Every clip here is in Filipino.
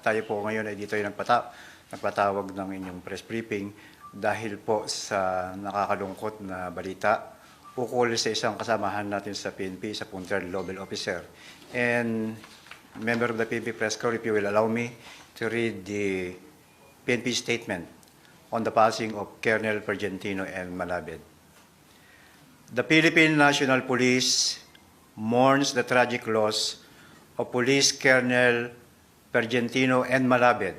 tayo po ngayon ay dito ay nagpata nagpatawag ng inyong press briefing dahil po sa nakakalungkot na balita ukol sa isang kasamahan natin sa PNP, sa Punter Global Officer. And member of the PNP Press Corps, if you will allow me to read the PNP statement on the passing of Colonel Pergentino and Malabed. The Philippine National Police mourns the tragic loss of Police Colonel Pergentino and Malabed.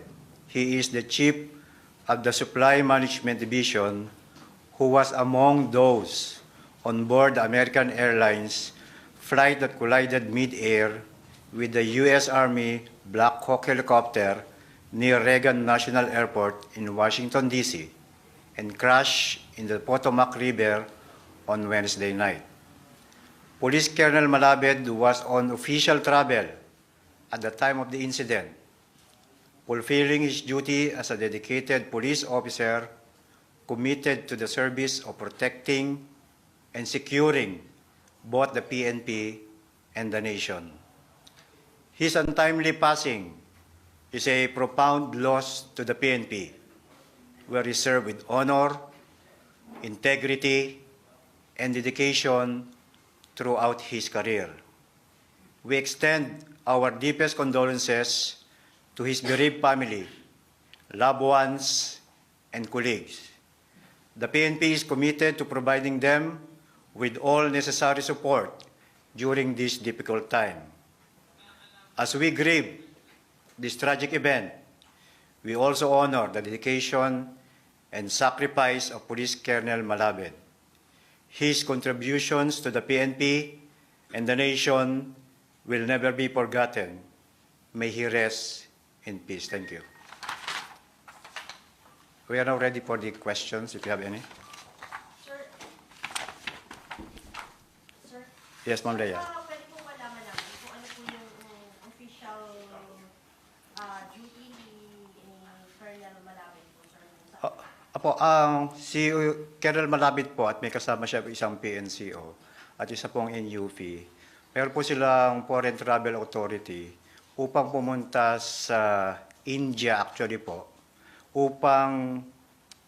He is the chief of the Supply Management Division who was among those on board the American Airlines flight that collided mid-air with the U.S. Army Black Hawk helicopter near Reagan National Airport in Washington, D.C. and crashed in the Potomac River on Wednesday night. Police Colonel Malabed was on official travel at the time of the incident, fulfilling his duty as a dedicated police officer committed to the service of protecting and securing both the PNP and the nation. His untimely passing is a profound loss to the PNP, where he served with honor, integrity, and dedication throughout his career. We extend our deepest condolences to his bereaved family, loved ones, and colleagues. The PNP is committed to providing them with all necessary support during this difficult time. As we grieve this tragic event, we also honor the dedication and sacrifice of Police Colonel Malabed. His contributions to the PNP and the nation will never be forgotten. May he rest in peace. Thank you. We are now ready for the questions, if you have any. Sir, sir, Yes, Ma'am Leia. ah, pwede po malaman kung ano po yung um, official ah, duty ni, ni Colonel Malabit po, sir. Sa- Ah, Apo, ang si Colonel Malabit po at may kasama siya isang PNCO at isa pong NUP. Meron po silang Foreign Travel Authority upang pumunta sa India actually po upang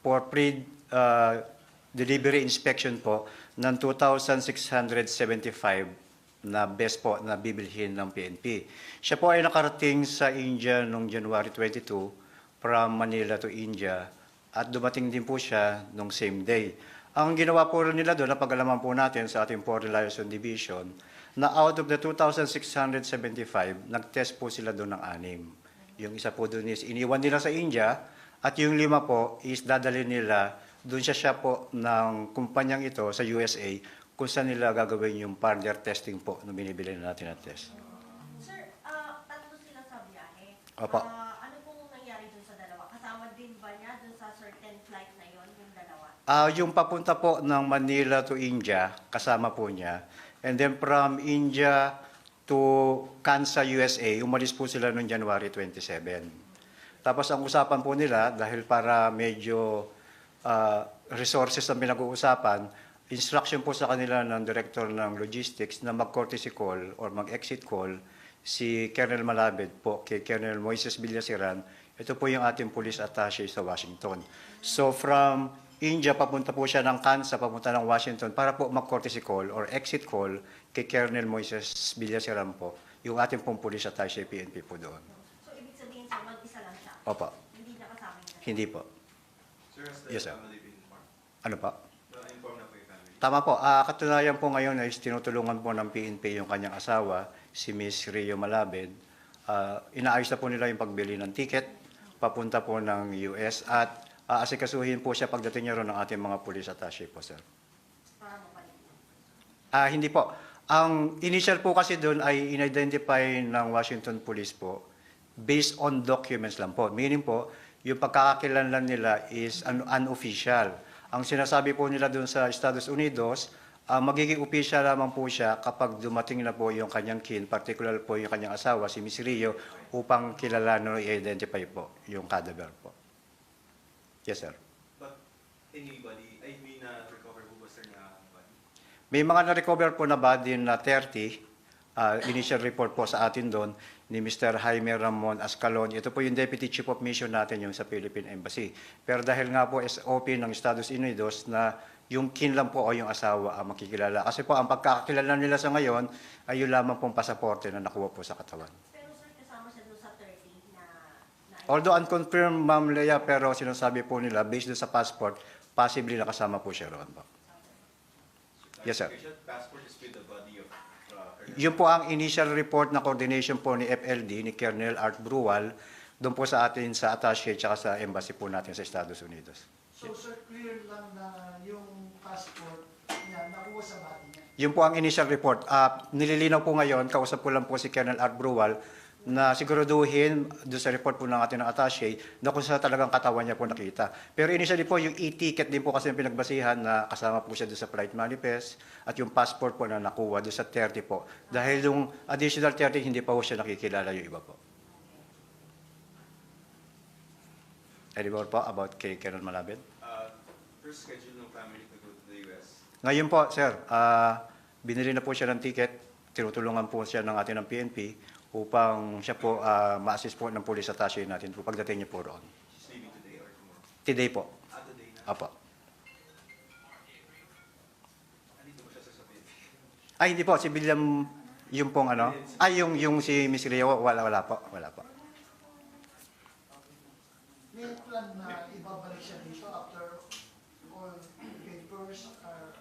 for pre uh, delivery inspection po ng 2,675 na best po na bibilhin ng PNP. Siya po ay nakarating sa India noong January 22 from Manila to India at dumating din po siya nung same day. Ang ginawa po nila doon, napag-alaman po natin sa ating Foreign Liaison Division, na out of the 2,675, nag-test po sila doon ng anim. Yung isa po doon is iniwan nila sa India at yung lima po is dadalhin nila doon siya siya po ng kumpanyang ito sa USA kung saan nila gagawin yung further testing po nung binibili na natin na test. Sir, ah, tatlo sila sa biyahe. Opo. Ah, ano pong nangyari dun sa dalawa? Kasama din ba niya dun sa certain flight na yon yung dalawa? Ah, yung papunta po ng Manila to India, kasama po niya. And then from India to Kansas, USA, umalis po sila noong January 27. Tapos ang usapan po nila, dahil para medyo ah, resources ang pinag-uusapan, instruction po sa kanila ng Director ng Logistics na mag-courtesy call or mag-exit call si Colonel Malabed po kay Colonel Moises Villasiran. Ito po yung ating police attaché sa Washington. So from India, papunta po siya ng Kansas, papunta ng Washington para po mag-courtesy call or exit call kay Colonel Moises Villasiran po, yung ating pong police attaché PNP po doon. So, ibig sabihin, sir, mag-isa lang siya? Opo, Hindi nakasama dalawa? hindi po. Sir, has the Yes, sir. family been informed? Ano pa? Na-inform na po yung family? Tama po. Ah, katunayan po ngayon ay tinutulungan po ng PNP yung kanyang asawa, si Miss Rio Malabed. Ah, inaayos na po nila yung pagbili ng ticket papunta po ng US at aasikasuhin po siya pagdating niya ron ng ating mga police attaché po, sir. Ah, hindi po. Ang initial po kasi doon ay in-identify ng Washington Police po based on documents lang po. Meaning po, yung pagkakakilanlan nila is un- unofficial. Ang sinasabi po nila doon sa Estados Unidos, ah, magiging official lamang po siya kapag dumating na po yung kanyang kin, particular po yung kanyang asawa, si Miss Rio, upang kilalanin o i-identify po yung cadaver po. Yes, sir. But anybody, I mean, na-recover po ba sir na body? May mga na-recover po na body na 30, ah, initial report po sa atin doon. ni Mr. Jaime Ramon Ascalon. Ito po yung Deputy Chief of Mission natin yung sa Philippine Embassy. Pero dahil nga po SOP ng Estados Unidos na yung kinlang po o yung asawa ang makikilala. Kasi po ang pagkakakilala nila sa ngayon ay yung lamang pong pasaporte na nakuha po sa katawan. Pero sir, kasama siya doon sa 30 na... na Although unconfirmed, Ma'am Lea, pero sinasabi po nila, based doon sa passport, possibly nakasama po siya roon po. Yes, sir. Clarification, Passport is with the body of uh. Yun po ang initial report na coordination po ni FLD, ni Colonel Art Brual, doon po sa atin sa attaché at sa embassy po natin sa Estados Unidos. So sir, clear lang na yung passport niya nakuha sa body niya. Yun po ang initial report. Ah, nililinaw po ngayon, kausap ko lang po si Colonel Art Brual, na siguraduhin doon sa report po ng ating ng attaché na kung sa talagang katawan niya po nakita. Pero initially po, yung e-ticket din po kasi yung pinagbasihan na kasama po siya doon sa flight manifest at yung passport po na nakuha doon sa 30 po. Dahil yung additional 30, hindi pa po siya nakikilala yung iba po. Any more po about kay Colonel Malabit? Uh, first schedule ng family to go to the US. Ngayon po, sir, ah, binili na po siya ng ticket. Tinutulungan po siya ng ating ng PNP upang siya po ah, ma-assist po ng police attache natin po pagdating niya po roon. Today or tomorrow? Today po. Ah, today na. Apo. Ay, hindi po. Si William, yung pong ano. Ay, yung, yung si Miss Rio, wala, wala po. Wala po. May plan na ibabalik siya dito after all papers are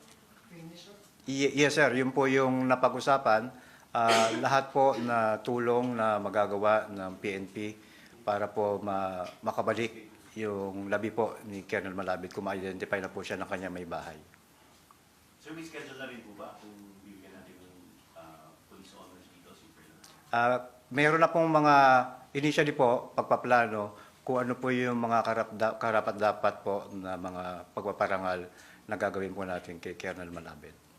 finished. Y- yes, sir. Yun po yung napag-usapan. Ah, lahat po na tulong na magagawa ng PNP para po ma- makabalik yung labi po ni Colonel Malabit kung ma-identify na po siya ng kanya may bahay. Sir, may schedule na rin po ba kung bibigyan natin ng ah, police honors dito si Colonel? Ah, meron na pong mga initially po pagpaplano kung ano po yung mga karap, karapat dapat po na mga pagpaparangal na gagawin po natin kay Colonel Malabit.